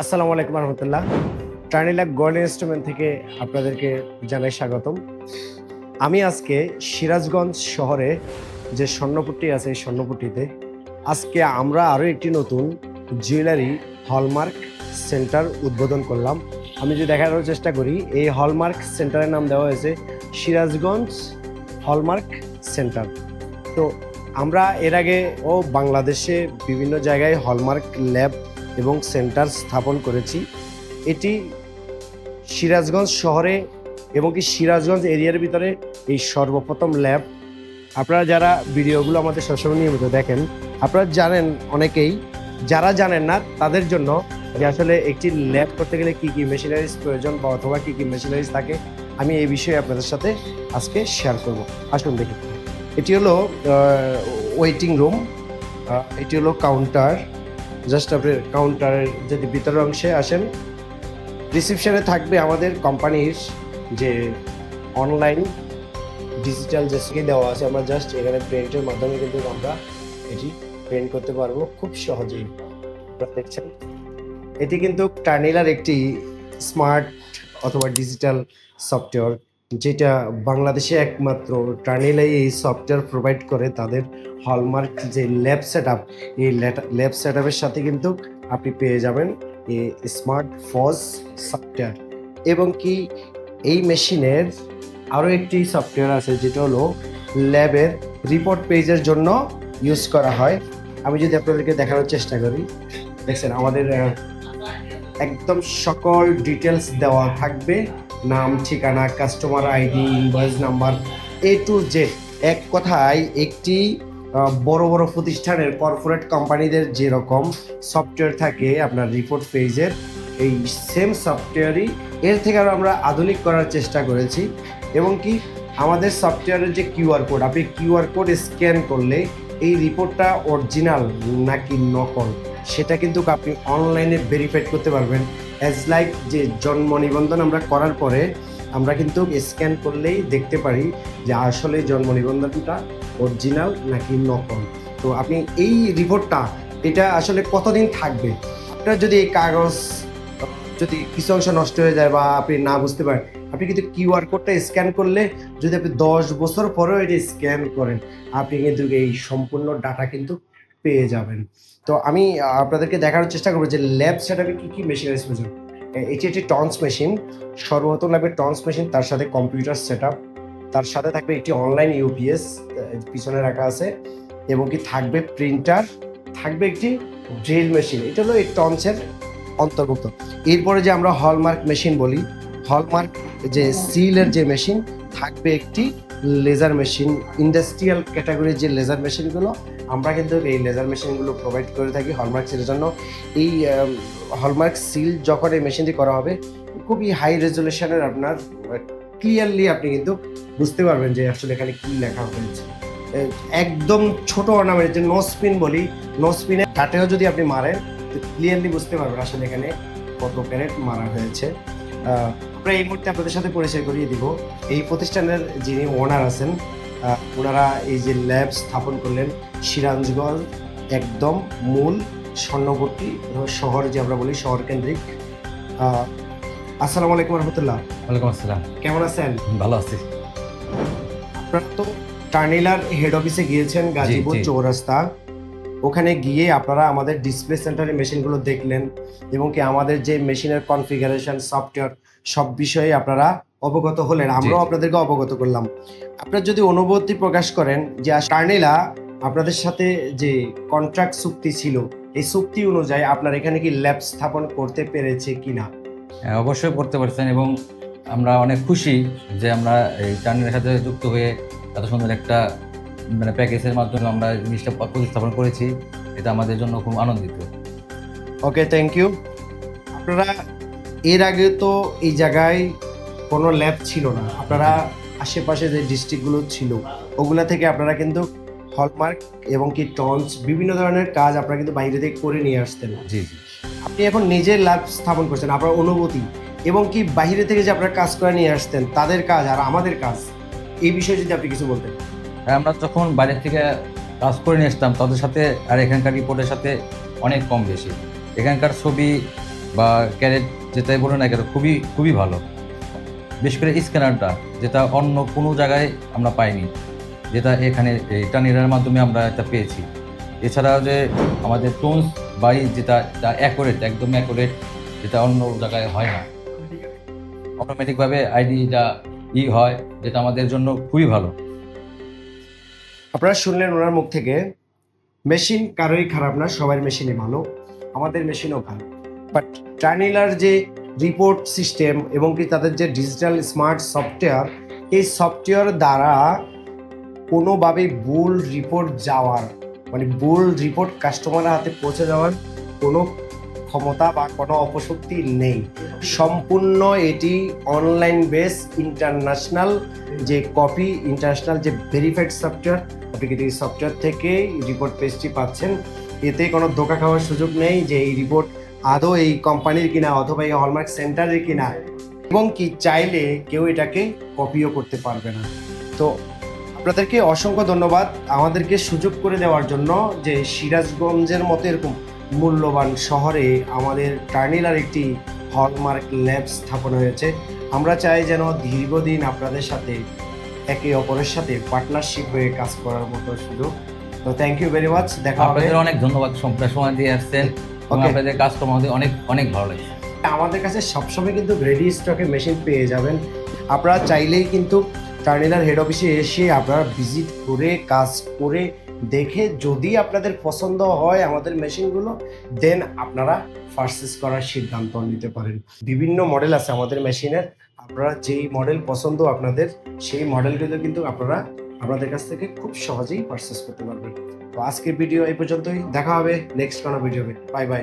আসসালামু আলাইকুম রহমতুল্লাহ। টার্নিলাক gold instrument থেকে আপনাদেরকে জানাই স্বাগতম। আমি আজকে সিরাজগঞ্জ শহরে যে স্বর্ণপুট্টি আছে, এই স্বর্ণপুট্টিতে আজকে আমরা আরও একটি নতুন জুয়েলারি হলমার্ক সেন্টার উদ্বোধন করলাম। আমি যদি দেখানোর চেষ্টা করি, এই হলমার্ক সেন্টারের নাম দেওয়া হয়েছে সিরাজগঞ্জ হলমার্ক সেন্টার। তো আমরা এর আগে ও বাংলাদেশে বিভিন্ন জায়গায় হলমার্ক ল্যাব এবং সেন্টার স্থাপন করেছি। এটি সিরাজগঞ্জ শহরে এবং কি সিরাজগঞ্জ এরিয়ার ভিতরে এই সর্বপ্রথম ল্যাব আপনারা যারা ভিডিওগুলো আমাদের সবসময় নিয়মিত দেখেন, আপনারা জানেন অনেকেই, যারা জানেন না, তাদের জন্য যে আসলে একটি ল্যাব করতে গেলে কী কী মেশিনারিজ প্রয়োজন বা অথবা কী কী মেশিনারিজ থাকে, আমি এই বিষয়ে আপনাদের সাথে আজকে শেয়ার করব। আসুন দেখি। এটি হলো ওয়েটিং রুম এটি হলো কাউন্টার জাস্ট আপনি কাউন্টারের যদি ভিতরের অংশে আসেন রিসিপশনে থাকবে আমাদের কোম্পানির যে অনলাইন ডিজিটাল যে স্ক্রিন দেওয়া আছে, আমরা জাস্ট এখানে প্রিন্টের মাধ্যমে কিন্তু আমরা এটি প্রিন্ট করতে পারব খুব সহজেই। দেখছেন? এটি কিন্তু টার্নিলার একটি স্মার্ট অথবা ডিজিটাল সফটওয়্যার যেটা বাংলাদেশে একমাত্র টার্নিলাই এই সফটওয়্যার প্রোভাইড করে, তাদের হলমার্ক যে ল্যাব সেট আপ এই ল্যাব সেট আপের সাথে কিন্তু আপনি পেয়ে যাবেন এই স্মার্ট ফজ সফটওয়্যার এবং কি এই মেশিনের আরও একটি সফটওয়্যার আছে, যেটা হলো ল্যাবের রিপোর্ট পেজের জন্য ইউজ করা হয়। আমি যদি আপনাদেরকে দেখানোর চেষ্টা করি, দেখছেন আমাদের একদম সকল ডিটেলস দেওয়া থাকবে। নাম, ঠিকানা customer ID invoice number A to Z এক কথায়, একটি বড় বড় প্রতিষ্ঠানের কর্পোরেট কোম্পানিদের যেরকম সফটওয়্যার থাকে, আপনার রিপোর্ট পেজের এই সেম সফটওয়্যারই এর থেকে আরও আমরা আধুনিক করার চেষ্টা করেছি। এবং কি, আমাদের সফটওয়্যারের যে কিউআর কোড আপনি কিউআর কোড স্ক্যান করলে এই রিপোর্টটা অরিজিনাল নাকি নকল, সেটা কিন্তু আপনি অনলাইনে ভেরিফাইড করতে পারবেন। অ্যাজ লাইক যে জন্ম নিবন্ধন আমরা করার পরে আমরা কিন্তু স্ক্যান করলেই দেখতে পারি যে আসলে জন্ম নিবন্ধনটা অরিজিনাল নাকি নকল। তো আপনি এই রিপোর্টটা এটা আসলে কতদিন থাকবে? আপনার যদি এই কাগজ, যদি কিছু অংশ নষ্ট হয়ে যায় বা আপনি না বুঝতে পারেন, আপনি কিন্তু কিউআর কোডটা স্ক্যান করলে যদি আপনি দশ বছর পরেও এটা স্ক্যান করেন, আপনি কিন্তু এই সম্পূর্ণ ডাটা কিন্তু পেয়ে যাবেন। তো আমি আপনাদেরকে দেখানোর চেষ্টা করব যে ল্যাব সেট আপে কী কী মেশিনারিজ প্রয়োজন এটি একটি টন্স মেশিন, সর্বপ্রথম ল্যাবের টন্স মেশিন, তার সাথে কম্পিউটার সেট তার সাথে থাকবে একটি অনলাইন ইউপিএস পিছনে রাখা আছে, এবং কি থাকবে প্রিন্টার, থাকবে একটি ড্রিল মেশিন। এটা হলো এই টন্সের অন্তর্ভুক্ত। এরপরে যে আমরা হলমার্ক মেশিন বলি, হলমার্ক যে সিলের যে মেশিন, থাকবে একটি লেজার মেশিন, ইন্ডাস্ট্রিয়াল ক্যাটাগরির যে লেজার মেশিনগুলো আমরা কিন্তু এই লেজার মেশিনগুলো প্রোভাইড করে থাকি হলমার্ক সিলের জন্য। এই হলমার্ক সিল যখন এই মেশিনটি করা হবে, খুবই হাই রেজলিউশনের আপনার ক্লিয়ারলি আপনি কিন্তু বুঝতে পারবেন যে আসলে এখানে কি লেখা হয়েছে। একদম ছোট অর্নামেন্ট যে নো স্পিন বলি নো স্পিনে কাটেও যদি আপনি মারেন ক্লিয়ারলি বুঝতে পারবেন আসলে এখানে কত ক্যারেট মারা হয়েছে। আমরা এই মুহূর্তে আপনাদের সাথে পরিচয় করিয়ে দিব। এই প্রতিষ্ঠানের যিনি ওনার আছেন ওনারা এই যে ল্যাব স্থাপন করলেন সিরাজগঞ্জ একদম মূল স্বর্ণপট্টি শহর যে আমরা বলি শহর কেন্দ্রিক। আসসালামু আলাইকুম রহমতুল্লাহ। ওয়ালাইকুম আসসালাম। কেমন আছেন? ভালো আছি। আপনার তো টার্নিলার হেড অফিসে গিয়েছেন গাজীপুর চৌরাস্তা। ওখানে গিয়ে আপনারা আমাদের ডিসপ্লে সেন্টারের মেশিনগুলো দেখলেন এবং কি আমাদের যে মেশিনের কনফিগারেশন সফটওয়্যার সব বিষয়ে আপনারা অবগত হলেন আমরাও আপনাদেরকে অবগত করলাম। আপনার যদি অনুভূতি প্রকাশ করেন যে টার্নিলা আপনাদের সাথে যে কন্ট্রাক্ট চুক্তি ছিল এই চুক্তি অনুযায়ী আপনার এখানে কি ল্যাব স্থাপন করতে পেরেছে কিনা? হ্যাঁ, অবশ্যই করতে পারছেন এবং আমরা অনেক খুশি যে আমরা এই টার্নের সাথে যুক্ত হয়ে এত সুন্দর একটা মানে প্যাকেজের মাধ্যমে আমরা জিনিসটা প্রতিস্থাপন করেছি। এটা আমাদের জন্য খুব আনন্দিত। ওকে থ্যাংক ইউ আপনারা এর আগে তো এই জায়গায় কোনো ল্যাব ছিল না। আপনারা আশেপাশে যে ডিস্ট্রিক্টগুলো ছিল ওগুলা থেকে আপনারা কিন্তু হলমার্ক এবং কি টন্স বিভিন্ন ধরনের কাজ আপনারা কিন্তু বাইরে থেকে করে নিয়ে আসতেন। জি জি। আপনি এখন নিজের ল্যাব স্থাপন করছেন আপনার অনুভূতি এবং কি বাইরে থেকে যে আপনারা কাজ করে নিয়ে আসতেন তাদের কাজ আর আমাদের কাজ এই বিষয়ে যদি আপনি কিছু বলতেন। আর আমরা যখন বাইরে থেকে কাজ করে নিয়ে আসতাম তাদের সাথে আর এখানকার রিপোর্টের সাথে অনেক কম বেশি। এখানকার ছবি বা ক্যারেট যেটাই বলুন না কেন, খুবই খুবই ভালো। বিশেষ করে স্ক্যানারটা, যেটা অন্য কোনো জায়গায় আমরা পাইনি, যেটা এখানে এই টানিরার মাধ্যমে আমরা এটা পেয়েছি। এছাড়াও যে আমাদের টোনস বাই যেটা অ্যাকোরেট, একদম অ্যাকোরেট, যেটা অন্য জায়গায় হয় না। অটোমেটিকভাবে আইডিটা ই হয়, যেটা আমাদের জন্য খুবই ভালো। আপনারা শুনলেন ওনার মুখ থেকে, মেশিন কারোই খারাপ না, সবার মেশিনই ভালো, আমাদের মেশিনও ভালো। বাট টার্নিলার যে রিপোর্ট সিস্টেম এবং কি তাদের যে ডিজিটাল স্মার্ট সফটওয়্যার এই সফটওয়্যার দ্বারা কোনোভাবেই ভুল রিপোর্ট যাওয়ার মানে ভুল রিপোর্ট কাস্টমারের হাতে পৌঁছে যাওয়ার কোনো ক্ষমতা বা কোনো অপশক্তি নেই। সম্পূর্ণ এটি অনলাইন বেস ইন্টারন্যাশনাল যে কপি ইন্টারন্যাশনাল যে ভেরিফাইড সফটওয়্যার আপনি কিন্তু এই সফটওয়্যার থেকে রিপোর্ট পেজটি পাচ্ছেন, এতে কোনো ধোকা খাওয়ার সুযোগ নেই যে এই রিপোর্ট আদৌ এই কোম্পানির কিনা অথবা এই হলমার্ক সেন্টারের কিনা? এবং কি চাইলে কেউ এটাকে কপিও করতে পারবে না? তো আপনাদেরকে অসংখ্য ধন্যবাদ আমাদেরকে সুযোগ করে দেওয়ার জন্য যে সিরাজগঞ্জের মতো এরকম মূল্যবান শহরে আমাদের টার্নিলার একটি হলমার্ক ল্যাব স্থাপন হয়েছে। আমরা চাই যেন দীর্ঘদিন আপনাদের সাথে, একে অপরের সাথে পার্টনারশিপ হয়ে কাজ করার মতো সুযোগ। তো থ্যাংক ইউ ভেরি মাচ দেখা অনেক ধন্যবাদ সময় দিয়ে আসছেন. আপনাদের কাজকর্ম আমাদের অনেক অনেক ভালো লাগছে আমাদের কাছে সবসময় কিন্তু রেডি স্টকে মেশিন পেয়ে যাবেন। আপনারা চাইলেই কিন্তু টার্মিনাল হেড অফিসে এসে আপনারা ভিজিট করে কাজ করে দেখে যদি আপনাদের পছন্দ হয় আমাদের মেশিনগুলো দেন আপনারা পারচেস করার সিদ্ধান্ত নিতে পারেন। বিভিন্ন মডেল আছে আমাদের মেশিনের আপনারা যেই মডেল পছন্দ আপনাদের সেই মডেলগুলো কিন্তু আপনারা আপনাদের কাছ থেকে খুব সহজেই পারচেস করতে পারবেন তো আজকের ভিডিও এই পর্যন্তই। দেখা হবে নেক্সট কোনো ভিডিওতে বাই বাই